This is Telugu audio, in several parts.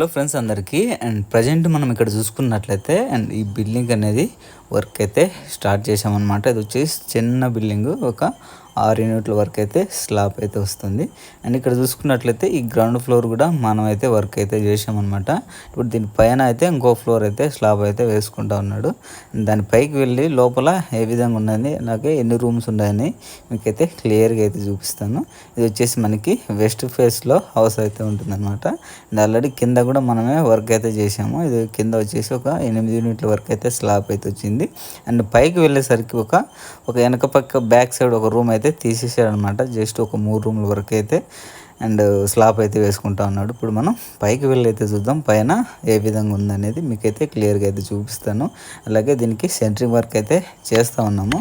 హలో ఫ్రెండ్స్ అందరికీ. అండ్ ప్రజెంట్ మనం ఇక్కడ చూసుకున్నట్లయితే అండ్ ఈ బిల్డింగ్ అనేది వర్క్ అయితే స్టార్ట్ చేసామన్నమాట ఇది వచ్చేసి చిన్న బిల్డింగ్ ఒక ఆరు యూనిట్ల వరకు అయితే స్లాబ్ అయితే వస్తుంది. అండ్ ఇక్కడ చూసుకున్నట్లయితే ఈ గ్రౌండ్ ఫ్లోర్ కూడా మనం అయితే వర్క్ అయితే చేసామన్నమాట ఇప్పుడు దీని పైన అయితే ఇంకో ఫ్లోర్ అయితే స్లాబ్ అయితే వేసుకుంటా ఉన్నాడు. దాని పైకి వెళ్ళి లోపల ఏ విధంగా ఉన్నది అలాగే ఎన్ని రూమ్స్ ఉన్నాయని మీకైతే క్లియర్గా అయితే చూపిస్తాను. ఇది వచ్చేసి మనకి వెస్ట్ ఫేస్లో హౌస్ అయితే ఉంటుందన్నమాట. అండ్ ఆల్రెడీ కింద కూడా మనమే వర్క్ అయితే చేసాము ఇది కింద వచ్చేసి ఒక ఎనిమిది యూనిట్ల వరకు అయితే స్లాబ్ అయితే వచ్చింది. అండ్ పైకి వెళ్ళేసరికి ఒక ఒక వెనక పక్క బ్యాక్ సైడ్ ఒక రూమ్ అయితే అయితే తీసేసాడనమాట జస్ట్ ఒక మూడు రూమ్ల వరకు అయితే. అండ్ స్లాబ్ అయితే వేసుకుంటా ఉన్నాడు. ఇప్పుడు మనం పైకి వెళ్ళి అయితే చూద్దాం. పైన ఏ విధంగా ఉందనేది మీకైతే క్లియర్గా అయితే చూపిస్తాను. అలాగే దీనికి సెంట్రింగ్ వర్క్ అయితే చేస్తూ ఉన్నాము.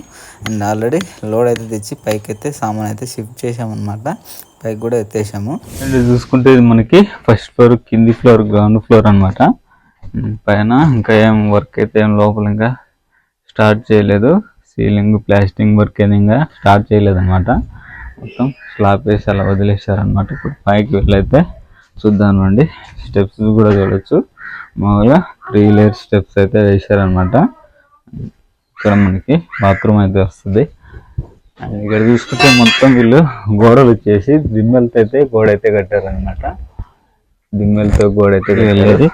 అండ్ ఆల్రెడీ లోడ్ అయితే తెచ్చి పైకి అయితే సామాన్ అయితే షిఫ్ట్ చేసామన్నమాట పైకి కూడా ఎత్తేసాము. అండ్ చూసుకుంటే ఇది మనకి ఫస్ట్ ఫ్లోర్ కింది ఫ్లోర్ గ్రౌండ్ ఫ్లోర్ అన్నమాట పైన ఇంకా ఏం వర్క్ అయితే ఏం లోపల ఇంకా స్టార్ట్ చేయలేదు. సీలింగ్ ప్లాస్టింగ్ వర్క్ ఇంకా స్టార్ట్ చేయలేదు అనమాట మొత్తం స్లాబ్ వేసి అలా వదిలేశారనమాట ఇప్పుడు పైకి వెళ్ళైతే చూద్దాం అండి. స్టెప్స్ కూడా చూడొచ్చు. మామూలుగా త్రీ లేయర్ స్టెప్స్ అయితే వేశారనమాట ఇక్కడ మనకి బాత్రూమ్ అయితే వస్తుంది. ఇక్కడ చూసుకుంటే మొత్తం వీళ్ళు గోడలు వచ్చేసి దిమ్మెలతో అయితే గోడ అయితే కట్టారనమాట దిమ్మెలతో గోడ అయితే వెళ్ళేది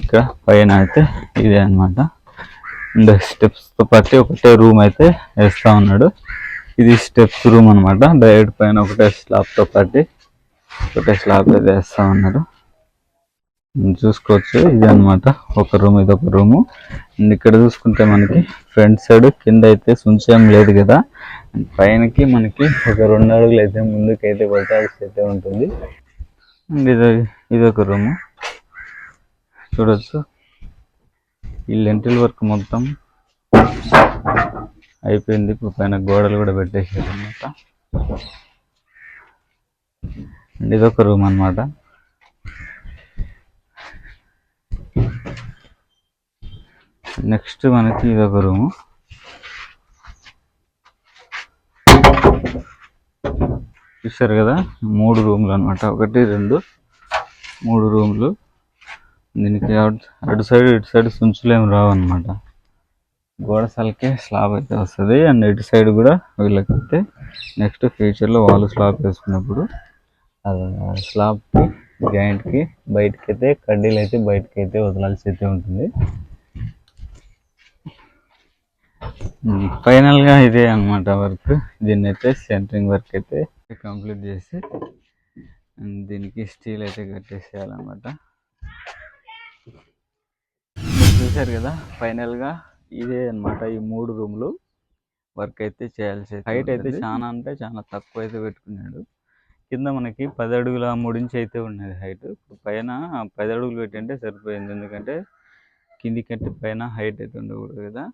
ఇక్కడ పైన అయితే ఇదే అనమాట స్టెప్స్తో పట్టి ఒకటే రూమ్ అయితే వేస్తా ఉన్నాడు. ఇది స్టెప్స్ రూమ్ అనమాట డైరెక్ట్ పైన ఒకటే స్లాబ్తో పాటు ఒకటే స్లాబ్ అయితే వేస్తా ఉన్నాడు. చూసుకోవచ్చు. ఇది అన్నమాట ఒక రూమ్ ఇది ఒక రూము అండ్ ఇక్కడ చూసుకుంటే మనకి ఫ్రంట్ సైడ్ కింద అయితే సుంచయం లేదు కదా. పైనకి మనకి ఒక రెండు అడుగులు అయితే ముందుకు అయితే కొట్టాల్సి అయితే ఉంటుంది. అండ్ ఇది ఇది ఒక రూము చూడొచ్చు. ఈ లెంటిల్ వర్క్ మొత్తం అయిపోయింది. ఇప్పుడు పైన గోడలు కూడా పెట్టేసారు అనమాట అండ్ ఇదొక రూమ్ అన్నమాట. నెక్స్ట్ మనకి ఇదొక రూము. చూసారు కదా? మూడు రూమ్లు అన్నమాట. ఒకటి రెండు మూడు రూమ్లు. దీనికి అటు- అటు సైడ్ ఇటు సైడ్ సుంచులేం రావు అనమాట గోడ సలకే స్లాబ్ అయితే వస్తుంది అండ్ ఇటు సైడ్ కూడా వీళ్ళకైతే నెక్స్ట్ ఫ్యూచర్లో వాళ్ళు స్లాబ్ వేసుకున్నప్పుడు స్లాబ్కి జాయింట్కి బయటకి అయితే కడ్డీలు అయితే బయటకి అయితే వదలాల్సి అయితే ఉంటుంది. ఫైనల్గా ఇదే అన్నమాట వర్క్. దీన్ని అయితే సెంటరింగ్ వర్క్ అయితే కంప్లీట్ చేసి అండ్ దీనికి స్టీల్ అయితే కట్టేసేయాలన్నమాట. చూశారు కదా ఫైనల్గా ఇదే అన్నమాట ఈ మూడు రూమ్లు వర్క్ అయితే చేయాల్సి హైట్ అయితే చాలా అంటే చాలా తక్కువ అయితే పెట్టుకున్నాడు. కింద మనకి పది అడుగుల మూడు ఇంచ్ అయితే ఉన్నది హైట్. పైన పది అడుగులు పెట్టింటే సరిపోయింది. ఎందుకంటే కింది కట్టి పైన హైట్ అయితే ఉండకూడదు కదా.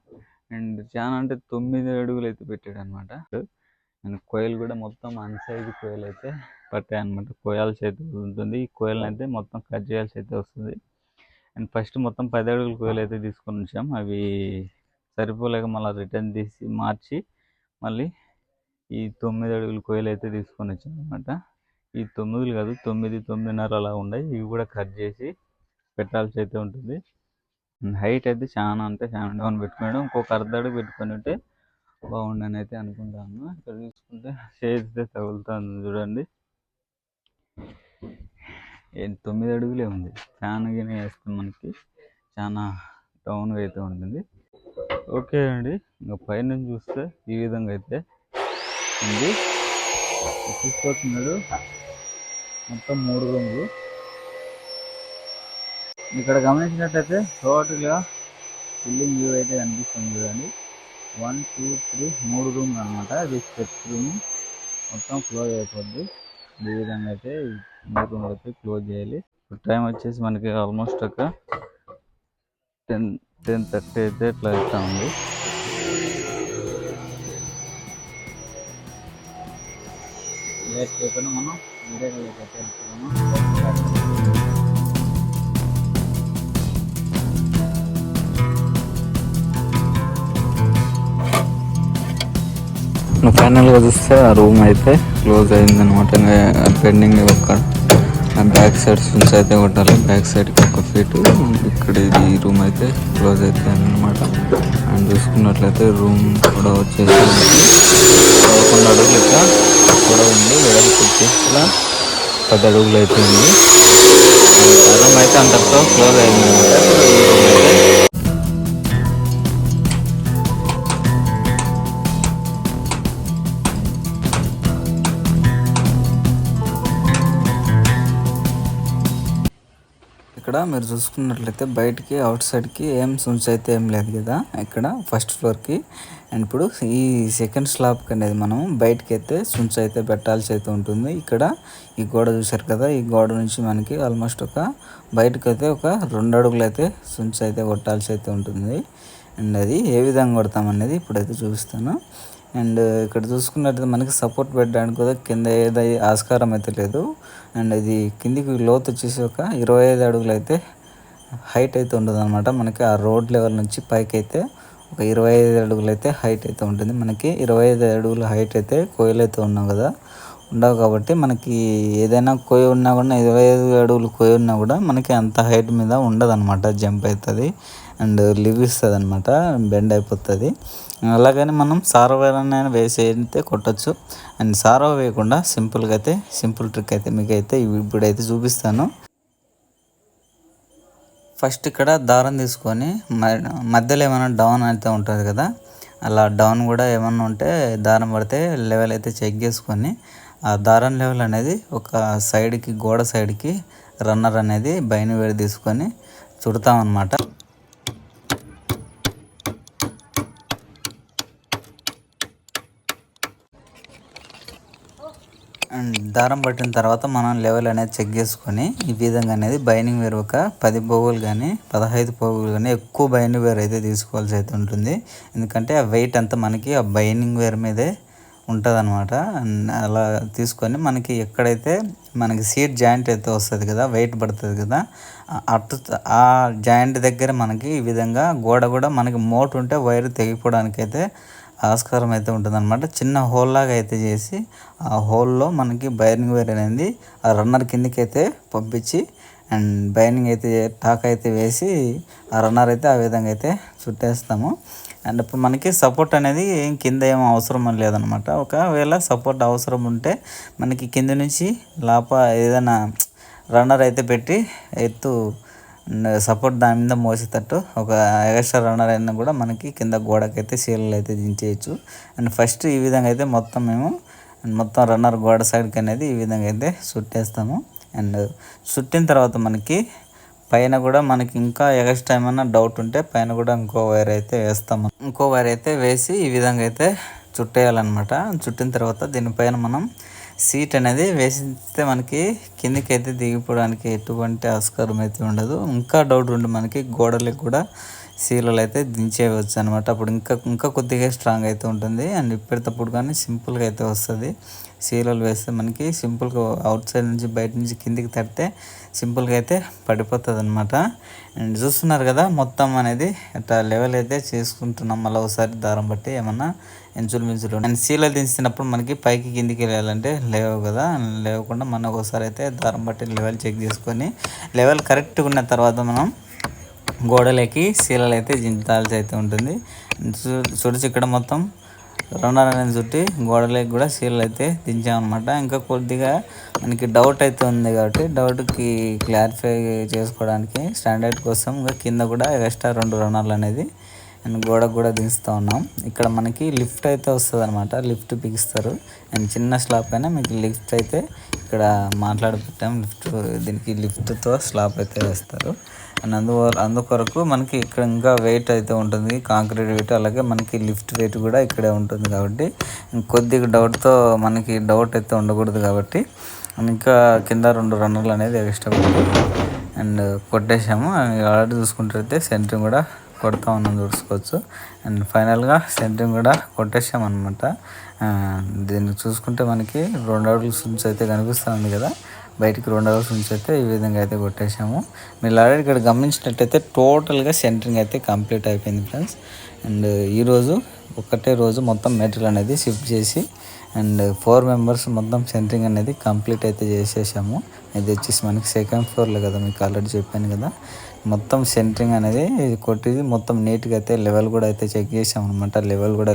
అండ్ చాలా అంటే తొమ్మిది అడుగులు అయితే పెట్టాడు అనమాట అండ్ కోయలు కూడా మొత్తం అన్ సైజ్ కోయలు అయితే పట్టాయి అనమాట కోయాల్సి అయితే ఉంటుంది. ఈ కోయలను అయితే మొత్తం కట్ చేయాల్సి అయితే వస్తుంది. అండ్ ఫస్ట్ మొత్తం పది అడుగుల కోయలు అయితే తీసుకొని వచ్చాం అవి సరిపోలేక మళ్ళీ రిటర్న్ తీసి మార్చి మళ్ళీ ఈ తొమ్మిది అడుగుల కోయలు అయితే తీసుకొని వచ్చాం అనమాట ఈ తొమ్మిదిలు కాదు తొమ్మిది తొమ్మిదిన్నర అలా ఉన్నాయి. ఇవి కూడా కట్ చేసి పెట్టాల్సి అయితే ఉంటుంది. హైట్ అయితే చాలా అంటే చాలా డౌన్ పెట్టుకున్నాడు. ఇంకొక అర్ధ అడుగు పెట్టుకొని ఉంటే బాగుండని అయితే అనుకుంటాను. ఇక్కడ చూసుకుంటే షేడ్ అయితే తగులుతుంది చూడండి. తొమ్మిది అడుగులే ఉంది. ఫ్యాన్ గిని వేస్తే మనకి చాలా డౌన్గా అయితే ఉంటుంది. ఓకే అండి. ఇంకా పైన చూస్తే ఈ విధంగా అయితే ఉంది. చూసుకొస్తున్నాడు మొత్తం మూడు రూములు. ఇక్కడ గమనించినట్టయితే టోటల్గా బిల్డింగ్ వ్యూ అయితే కనిపిస్తుంది చూడండి. వన్ టూ త్రీ మూడు రూమ్లు అనమాట. ఇది స్టెప్ రూమ్ మొత్తం క్లోజ్ అయిపోద్ది. ఈ విధంగా అయితే మూడు అయితే క్లోజ్ చేయాలి. టైం వచ్చేసి మనకి ఆల్మోస్ట్ ఒక టెన్ టెన్ థర్టీ అయితే ఇట్లా అవుతా ఉంది. లేట్ చేయకుండా మనం వీడియో అయితే ఫైనల్గా చూస్తే ఆ రూమ్ అయితే క్లోజ్ అయిందనమాట పెండింగ్ ఒక్క బ్యాక్ సైడ్ స్విచ్ అయితే కొట్టాలి. బ్యాక్ సైడ్కి ఒక ఫీట్ ఇక్కడ ఇది రూమ్ అయితే క్లోజ్ అయితే అనమాట అండ్ చూసుకున్నట్లయితే రూమ్ కూడా వచ్చేసి పదకొండు అడుగులు ఇట్లా కూడా ఉంది. వెడల్పు వచ్చేసి ఇలా పది అడుగులు అయితే ఉంది రూమ్ అయితే అంతటితో క్లోజ్ అయింది అనమాట ఇక్కడ మీరు చూసుకున్నట్లయితే బయటికి అవుట్ సైడ్కి ఏం సుంచ్ అయితే ఏం లేదు కదా. ఇక్కడ ఫస్ట్ ఫ్లోర్కి అండ్ ఇప్పుడు ఈ సెకండ్ స్లాబ్కి అనేది మనం బయటకి అయితే సుంచ్ అయితే పెట్టాల్సి అయితే ఉంటుంది. ఇక్కడ ఈ గోడ చూసారు కదా ఈ గోడ నుంచి మనకి ఆల్మోస్ట్ ఒక బయటకు అయితే ఒక రెండు అడుగులు అయితే సుంచ్ అయితే కొట్టాల్సి అయితే ఉంటుంది. అండ్ అది ఏ విధంగా కొడతాం అనేది ఇప్పుడైతే చూపిస్తాను. అండ్ ఇక్కడ చూసుకున్నట్లయితే మనకి సపోర్ట్ పెట్టడానికి కూడా కింద ఏదై ఆస్కారం అయితే లేదు. అండ్ ఇది కిందికి లోతు వచ్చేసి ఒక ఇరవై ఐదు అడుగులు అయితే హైట్ అయితే ఉంటుంది అనమాట మనకి ఆ రోడ్ లెవెల్ నుంచి పైకి అయితే ఒక ఇరవై ఐదు అడుగులు అయితే హైట్ అయితే ఉంటుంది. మనకి ఇరవై ఐదు అడుగుల హైట్ అయితే కోయలు అయితే ఉన్నాం కదా. ఉండవు కాబట్టి మనకి ఏదైనా కోయి ఉన్నా కూడా ఇరవై ఐదు అడుగులు కోయి ఉన్నా కూడా మనకి అంత హైట్ మీద ఉండదు అనమాట జంప్ అవుతుంది అండ్ లివ్ ఇస్తుంది అనమాట బెండ్ అయిపోతుంది. అలాగని మనం సారవైన వేసి అయితే కొట్టచ్చు. అండ్ సారవ వేయకుండా సింపుల్గా అయితే సింపుల్ ట్రిక్ అయితే మీకు అయితే ఇప్పుడైతే చూపిస్తాను. ఫస్ట్ ఇక్కడ దారం తీసుకొని మ- మధ్యలో ఏమైనా డౌన్ అయితే ఉంటుంది కదా అలా డౌన్ కూడా ఏమన్నా ఉంటే దారం పడితే లెవెల్ అయితే చెక్ చేసుకొని దారం లెవెల్ అనేది ఒక సైడ్కి గోడ సైడ్కి రన్నర్ అనేది బయని వేడి తీసుకొని చుడతామన్నమాట అండ్ దారం పట్టిన తర్వాత మనం లెవెల్ అనేది చెక్ చేసుకొని ఈ విధంగా అనేది బైనింగ్ వేర్ ఒక పది పోగులు కానీ పదహైదు పోగులు కానీ ఎక్కువ బైనింగ్ వేర్ అయితే తీసుకోవాల్సి అయితే ఉంటుంది. ఎందుకంటే ఆ వెయిట్ అంతా మనకి ఆ బైనింగ్ వేర్ మీదే ఉంటుంది అనమాట అలా తీసుకొని మనకి ఎక్కడైతే మనకి సీట్ జాయింట్ అయితే వస్తుంది కదా వెయిట్ పడుతుంది కదా అటు ఆ జాయింట్ దగ్గర మనకి ఈ విధంగా గోడ కూడా మనకి మోటు ఉంటే వైర్ తెగిపోవడానికి అయితే ఆస్కారం అయితే ఉంటుందన్నమాట. చిన్న హోల్ లాగా అయితే చేసి ఆ హోల్లో మనకి బైరింగ్ వైర్ అనేది ఆ రన్నర్ కిందకి అయితే పంపించి అండ్ బైరింగ్ అయితే టాక్ అయితే వేసి ఆ రన్నర్ అయితే ఆ విధంగా అయితే చుట్టేస్తాము. అండ్ ఇప్పుడు మనకి సపోర్ట్ అనేది ఏం కింద ఏం అవసరం లేదనమాట. ఒకవేళ సపోర్ట్ అవసరం ఉంటే మనకి కింద నుంచి లాప ఏదైనా రన్నర్ అయితే పెట్టి ఎత్తు సపోర్ట్ దాని మీద మోసేటట్టు ఒక ఎక్స్ట్రా రన్నర్ అయినా కూడా మనకి కింద గోడకైతే సీలలు అయితే దించేయచ్చు. అండ్ ఫస్ట్ ఈ విధంగా అయితే మొత్తం మేము మొత్తం రన్నర్ గోడ సైడ్కి అనేది ఈ విధంగా అయితే చుట్టేస్తాము. అండ్ చుట్టిన తర్వాత మనకి పైన కూడా మనకి ఇంకా ఎక్స్ట్రా ఏమైనా డౌట్ ఉంటే పైన కూడా ఇంకో వైర్ అయితే వేస్తాము. ఇంకో వైర్ అయితే వేసి ఈ విధంగా అయితే చుట్టేయాలన్నమాట. చుట్టిన తర్వాత దీనిపైన మనం సీట్ అనేది వేసిస్తే మనకి కిందికి అయితే దిగిపోవడానికి ఎటువంటి ఆస్కారం అయితే ఉండదు. ఇంకా డౌట్ ఉండి మనకి గోడలకు కూడా సీలలు అయితే దించేయవచ్చు అనమాట అప్పుడు ఇంకా ఇంకా కొద్దిగా స్ట్రాంగ్ అయితే ఉంటుంది. అండ్ ఇప్పటికప్పుడు కానీ సింపుల్గా అయితే వస్తుంది. సీలలు వేస్తే మనకి సింపుల్గా అవుట్ సైడ్ నుంచి బయట నుంచి కిందికి తడితే సింపుల్గా అయితే పడిపోతుంది అనమాట అండ్ చూస్తున్నారు కదా మొత్తం అనేది అట్లా లెవెల్ అయితే చేసుకుంటున్నాం. మళ్ళీ ఒకసారి దారం బట్టి ఏమన్నా ఎంచులు మించులు అండ్ సీలలు దించినప్పుడు మనకి పైకి కిందికి వెళ్ళాలంటే లేవు కదా. లేవకుండా మనం ఒకసారి అయితే దారం బట్టి లెవెల్ చెక్ చేసుకొని లెవెల్ కరెక్ట్గా ఉన్న తర్వాత మనం గోడలకి సీలలు అయితే జింతాల్సి అయితే ఉంటుంది. చూ- ఇక్కడ మొత్తం రెండున్నరని అనేది చుట్టి గోడలకి కూడా సీలలు అయితే దించామన్నమాట. ఇంకా కొద్దిగా మనకి డౌట్ అయితే ఉంది కాబట్టి డౌట్కి క్లారిఫై చేసుకోవడానికి స్టాండర్డ్ కోసం ఇంకా కింద కూడా ఎక్స్ట్రా రెండు రన్నర్లు అనేది అండ్ గోడకు కూడా దించుతూ ఉన్నాం. ఇక్కడ మనకి లిఫ్ట్ అయితే వస్తుంది అనమాట లిఫ్ట్ బిగిస్తారు. అండ్ చిన్న స్లాబ్ అయినా మీకు లిఫ్ట్ అయితే ఇక్కడ మాట్లాడి పెట్టాం లిఫ్ట్ దీనికి లిఫ్ట్తో స్లాబ్ అయితే వేస్తారు. అండ్ అందువల్ల అందుకొరకు మనకి ఇక్కడ ఇంకా వెయిట్ అయితే ఉంటుంది కాంక్రీట్ వెయిట్ అలాగే మనకి లిఫ్ట్ వెయిట్ కూడా ఇక్కడే ఉంటుంది కాబట్టి కొద్దిగా డౌట్తో మనకి డౌట్ అయితే ఉండకూడదు కాబట్టి ఇంకా కింద రెండు రన్నర్లు అనేది ఎక్స్ట్రా అండ్ కొట్టేసాము ఆల్రెడీ చూసుకుంటే సెంటరింగ్ కూడా కొడతా ఉన్నాం చూసుకోవచ్చు. అండ్ ఫైనల్గా సెంటరింగ్ కూడా కొట్టేసాం అనమాట ah, దీన్ని చూసుకుంటే మనకి రెండు అడుగులు సుంచ్ అయితే కనిపిస్తుంది కదా. బయటికి రెండు అవర్స్ ఉంచైతే ఈ విధంగా అయితే కొట్టేసాము మీరు ఆల్రెడీ ఇక్కడ గమనించినట్టయితే టోటల్గా సెంటరింగ్ అయితే కంప్లీట్ అయిపోయింది ఫ్రెండ్స్. అండ్ ఈరోజు ఒకటే రోజు మొత్తం మెటీరియల్ అనేది షిఫ్ట్ చేసి అండ్ ఫోర్ మెంబర్స్ మొత్తం సెంటరింగ్ అనేది కంప్లీట్ అయితే చేసేసాము. ఇది వచ్చేసి మనకి సెకండ్ ఫ్లోర్లో కదా మీకు ఆల్రెడీ చెప్పాను కదా. మొత్తం సెంటరింగ్ అనేది కొట్టి మొత్తం నీట్గా అయితే లెవెల్ కూడా అయితే చెక్ చేసాం అనమాట లెవెల్ కూడా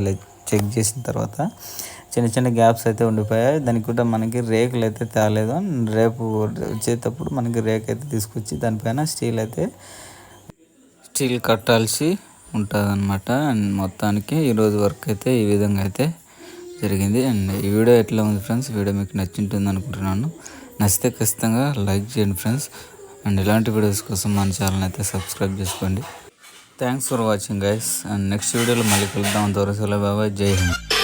చెక్ చేసిన తర్వాత చిన్న చిన్న గ్యాప్స్ అయితే ఉండిపోయాయి. దానికి కూడా మనకి రేకులు అయితే తేలేదు. రేపు వచ్చేటప్పుడు మనకి రేక్ అయితే తీసుకొచ్చి దానిపైన స్టీల్ అయితే స్టీల్ కట్టాల్సి ఉంటుంది అనమాట అండ్ మొత్తానికి ఈరోజు వర్క్ అయితే ఈ విధంగా అయితే జరిగింది. అండ్ ఈ వీడియో ఎట్లా ఉంది ఫ్రెండ్స్? వీడియో మీకు నచ్చింటుంది అనుకుంటున్నాను. నచ్చితే ఖచ్చితంగా లైక్ చేయండి ఫ్రెండ్స్. అండ్ ఇలాంటి వీడియోస్ కోసం మన ఛానల్ అయితే సబ్స్క్రైబ్ చేసుకోండి. Thanks for watching guys and next వీడియోలో మళ్ళీ కలుద్దాం. అంతవరకు సెలవు బాబాయ్. జై హింద్.